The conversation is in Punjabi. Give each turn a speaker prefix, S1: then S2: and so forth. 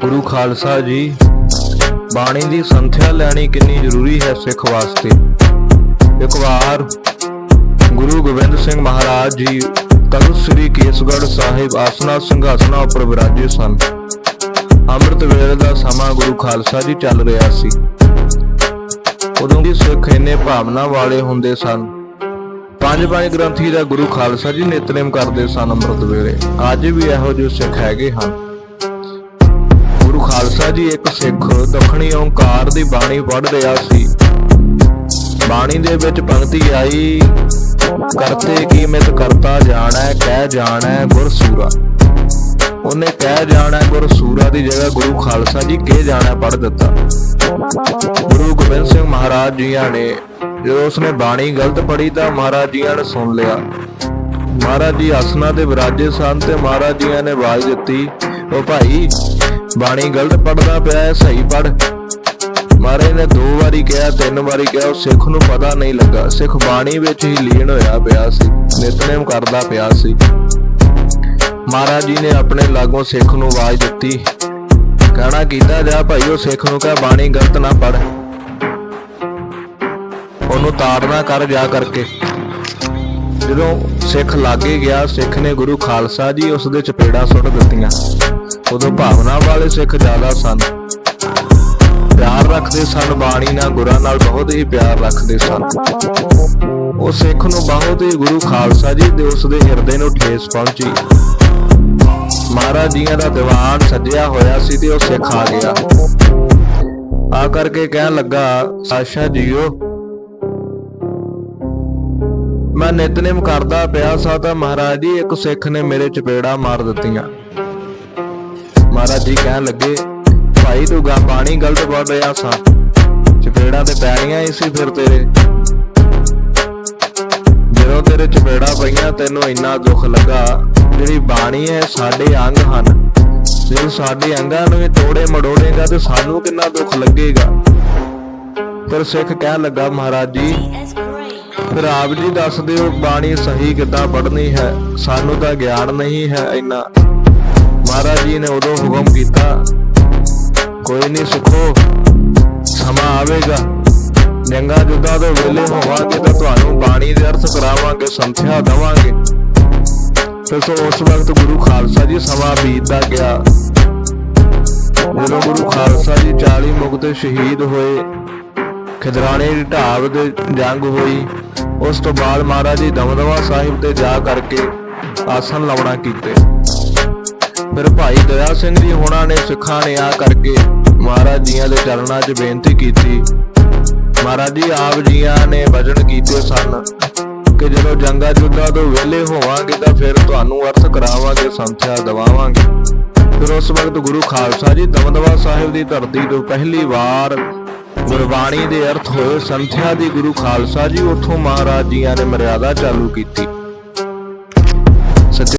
S1: ਗੁਰੂ ਖਾਲਸਾ ਜੀ, ਬਾਣੀ ਦੀ ਸੰਥਿਆ ਲੈਣੀ ਕਿੰਨੀ ਜ਼ਰੂਰੀ ਹੈ ਸਿੱਖ ਵਾਸਤੇ। ਇੱਕ ਵਾਰ ਗੁਰੂ ਗੋਬਿੰਦ ਸਿੰਘ ਮਹਾਰਾਜ ਜੀ ਤਖਤ ਸ੍ਰੀ ਕੇਸਗੜ੍ਹ ਸਾਹਿਬ ਆਸਨਾ ਸਿੰਘਾਸਣਾ ਉੱਪਰ ਵਿਰਾਜੇ ਸਨ। ਅੰਮ੍ਰਿਤ ਵੇਲੇ ਦਾ ਸਮਾਂ ਗੁਰੂ ਖਾਲਸਾ ਜੀ ਚੱਲ ਰਿਹਾ ਸੀ। ਉਦੋਂ ਦੀ ਸਿੱਖ ਇੰਨੇ ਭਾਵਨਾ ਵਾਲੇ ਹੁੰਦੇ ਸਨ। ਪੰਜ ਪੰਜ ਗ੍ਰੰਥੀ ਦਾ ਗੁਰੂ ਖਾਲਸਾ ਜੀ ਨਿਤਨੇਮ ਕਰਦੇ ਸਨ ਅੰਮ੍ਰਿਤ ਵੇਲੇ। ਅੱਜ ਵੀ ਇਹੋ ਜਿਹੇ ਸਿੱਖ ਹੈਗੇ ਹਨ। ਗੁਰੂ ਜੀ ਇੱਕ ਸਿੱਖ ਦੱਖਣੀ ਓੰਕਾਰ ਦੀ ਬਾਣੀ ਪੜ੍ਹ ਰਿਹਾ ਸੀ। ਬਾਣੀ ਦੇ ਵਿੱਚ ਪੰਕਤੀ ਆਈ, ਕਰਤੇ ਕੀ ਕਰਤਾ ਜਾਣੈ, ਕਹਿ ਜਾਣੈ ਗੁਰ ਸੂਰਾ ਉਹਨੇ ਕਹਿ ਜਾਣੈ ਗੁਰ ਸੂਰਾ ਦੀ ਜਗ੍ਹਾ ਗੁਰੂ ਖਾਲਸਾ ਜੀ ਕਹਿ ਜਾਣੈ ਪੜ੍ਹ ਦਿੱਤਾ। ਗੁਰੂ ਗੋਬਿੰਦ ਸਿੰਘ ਮਹਾਰਾਜ ਜੀਆਂ ਨੇ, ਜਦੋਂ ਉਸਨੇ ਬਾਣੀ ਗਲਤ ਪੜ੍ਹੀ ਤਾਂ ਮਹਾਰਾਜ ਜੀਆਂ ਨੇ ਸੁਣ ਲਿਆ। ਮਹਾਰਾਜ ਜੀ ਆਸਨਾ ਤੇ ਵਿਰਾਜੇ ਸਨ ਤੇ ਮਹਾਰਾਜ ਜੀਆਂ ਨੇ ਆਵਾਜ਼ ਦਿੱਤੀ, ਉਹ ਭਾਈ ਬਾਣੀ ਗਲਤ ਪੜਦਾ ਪਿਆ ਹੈ, ਸਹੀ ਪੜ ਮਹਾਰਾਜ ਨੇ ਦੋ ਵਾਰੀ ਕਿਹਾ, ਤਿੰਨ ਵਾਰੀ ਕਿਹਾ, ਉਹ ਸਿੱਖ ਨੂੰ ਪਤਾ ਨਹੀਂ ਲੱਗਾ। ਸਿੱਖ ਬਾਣੀ ਵਿੱਚ ਹੀ ਲੀਨ ਹੋਇਆ ਪਿਆ ਸੀ, ਨਿਤਨੇਮ ਕਰਦਾ ਪਿਆ ਸੀ। ਮਹਾਰਾਜ ਜੀ ਨੇ ਆਪਣੇ ਲਾਗੋਂ ਸਿੱਖ ਨੂੰ ਆਵਾਜ਼ ਦਿੱਤੀ। ਕਹਿਣਾ ਕੀਤਾ ਜਾ, ਭਾਈ, ਉਹ ਸਿੱਖ ਨੂੰ ਕਹ, ਬਾਣੀ ਗਲਤ ਨਾ ਪੜ ਉਹਨੂੰ ਤਾੜਨਾ ਕਰ ਜਾ ਕਰਕੇ। ਜਦੋਂ ਸਿੱਖ ਲਾਗੇ ਗਿਆ, ਸਿੱਖ ਨੇ ਗੁਰੂ ਖਾਲਸਾ ਜੀ ਉਸ ਦੇ ਚਪੇੜਾ ਸੁੱਟ ਦਿੱਤੀਆਂ। ਉਦੋਂ ਭਾਵਨਾ ਵਾਲੇ ਸਿੱਖ ਜ਼ਿਆਦਾ ਸਨ। ਪਿਆਰ ਰੱਖਦੇ ਸਨ, ਬਾਣੀ ਨਾਲ ਗੁਰਾਂ ਨਾਲ ਬਹੁਤ ਹੀ ਪਿਆਰ ਰੱਖਦੇ ਸਨ। ਉਹ ਸਿੱਖ ਨੂੰ ਬਹੁਤ ਹੀ ਗੁਰੂ ਖਾਲਸਾ ਜੀ ਦੇ ਉਸ ਦੇ ਹਿਰਦੇ ਨੂੰ ਠੇਸ ਪਹੁੰਚੀ। ਮਹਾਰਾਜ ਜੀਆਂ ਦਾ ਦੀਵਾਨ ਸਜਿਆ ਹੋਇਆ ਸੀ ਤੇ ਉਹ ਸਿੱਖ ਆ ਗਿਆ। ਆ ਕਰਕੇ ਕਹਿਣ ਲੱਗਾ, ਸਾਸ਼ਾ ਜੀਓ, ਮੈਂ ਨਿਤਨੇਮ ਕਰਦਾ ਪਿਆ ਸਾ ਤਾਂ ਮਹਾਰਾਜ ਜੀ, ਇੱਕ ਸਿੱਖ ਨੇ ਮੇਰੇ ਚਪੇੜਾ ਮਾਰ ਦਿੱਤੀਆਂ। ਮਹਾਰਾਜ ਜੀ ਕਹਿਣ ਲੱਗੇ, ਭਾਈ ਤੂੰ ਗਾ, ਬਾਣੀ ਗਲਤ ਪੜ ਰਿਹਾ ਸਾਂ। ਚਪੇੜਾ ਤੇ ਪੈਣੀਆਂ ਹੀ ਸੀ ਫਿਰ ਤੇਰੇ। ਜਦੋਂ ਤੇਰੇ ਚਪੇੜਾ ਪਈਆਂ, ਤੈਨੂੰ ਇੰਨਾ ਦੁੱਖ ਲੱਗਾ। ਜਿਹੜੀ ਬਾਣੀ ਹੈ, ਸਾਡੇ ਅੰਗ ਹਨ। ਜੇ ਸਾਡੇ ਅੰਗਾਂ ਨੂੰ ਵੀ ਤੋੜੇ ਮੜੋੜੇਗਾ, ਤੇ ਸਾਨੂੰ ਕਿੰਨਾ ਦੁੱਖ ਲੱਗੇਗਾ? ਫਿਰ ਸਿੱਖ ਕਹਿਣ ਲੱਗਾ, ਮਹਾਰਾਜ ਜੀ, ਫਿਰ ਆਪ ਜੀ ਦੱਸ ਦਿਓ, ਬਾਣੀ ਸਹੀ ਕਿੱਦਾਂ ਪੜ੍ਹਨੀ ਹੈ? ਸਾਨੂੰ ਤਾਂ ਗਿਆਨ ਨਹੀਂ ਹੈ ਇੰਨਾ। ਮਹਾਰਾਜ ਜੀ ਨੇ ਉਦੋਂ ਹੁਕਮ ਕੀਤਾ, ਕੋਈ ਨਹੀਂ ਸੁਖੋ, ਸਮਾਂ ਆਵੇਗਾ। ਜੰਗਾ ਜੁੱਦਾਂ ਤੋਂ ਵੇਲੇ ਹੋਵਾਂਗੇ ਤਾਂ ਤੁਹਾਨੂੰ ਬਾਣੀ ਦੇ ਅਰਥ ਕਰਾਵਾਂਗੇ, ਸੰਥਿਆ ਦਵਾਂਗੇ। ਫਿਰ ਸੋ ਉਸ ਵਕਤ ਗੁਰੂ ਖਾਲਸਾ ਜੀ ਸਮਾਂ ਬੀਤਦਾ ਗਿਆ। ਜਦੋਂ ਗੁਰੂ ਖਾਲਸਾ ਜੀ 40 ਮੁਕਤੇ ਸ਼ਹੀਦ ਹੋਏ, ਖਿਦਰਾਣੇ ਦੀ ਢਾਬ ਦੇ ਜੰਗ ਹੋਈ, ਉਸ ਤੋਂ ਬਾਅਦ ਮਹਾਰਾਜ ਜੀ ਦਮਦਮਾ ਸਾਹਿਬ ਤੇ ਜਾ ਕਰਕੇ ਆਸਨ ਲਾਉਣਾ ਕੀਤੇ। ਫਿਰ ਭਾਈ ਦਇਆ ਸਿੰਘ ਜੀ ਹੋਣਾ ਨੇ ਸਿੱਖਾਂ ਨੇ ਆ ਕਰਕੇ ਮਹਾਰਾਜ ਜੀਆਂ ਦੇ ਚਰਨਾਂ 'ਚ ਬੇਨਤੀ ਕੀਤੀ। ਮਹਾਰਾਜ ਜੀ, ਆਪ ਜੀਆਂ ਨੇ ਵਜਨ ਕੀਤੇ ਸਨ ਕਿ ਜਦੋਂ ਜੰਗਾ ਜੁੱਦਾਂ ਤੋਂ ਵਿਹਲੇ ਹੋਵਾਂਗੇ ਤਾਂ ਫਿਰ ਤੁਹਾਨੂੰ ਅਰਥ ਕਰਾਵਾਂਗੇ, ਸੰਥਿਆ ਦਵਾਵਾਂਗੇ। ਫਿਰ ਉਸ ਵਕਤ ਗੁਰੂ ਖਾਲਸਾ ਜੀ ਦਮਦਮਾ ਸਾਹਿਬ ਦੀ ਧਰਤੀ ਤੋਂ ਪਹਿਲੀ ਵਾਰ ਗੁਰਬਾਣੀ ਦੇ ਅਰਥ ਹੋਏ। ਸੰਥਿਆ ਦੀ ਗੁਰੂ ਖਾਲਸਾ ਜੀ ਉੱਥੋਂ ਮਹਾਰਾਜ ਜੀਆਂ ਨੇ ਮਰਿਆਦਾ ਚਾਲੂ ਕੀਤੀ।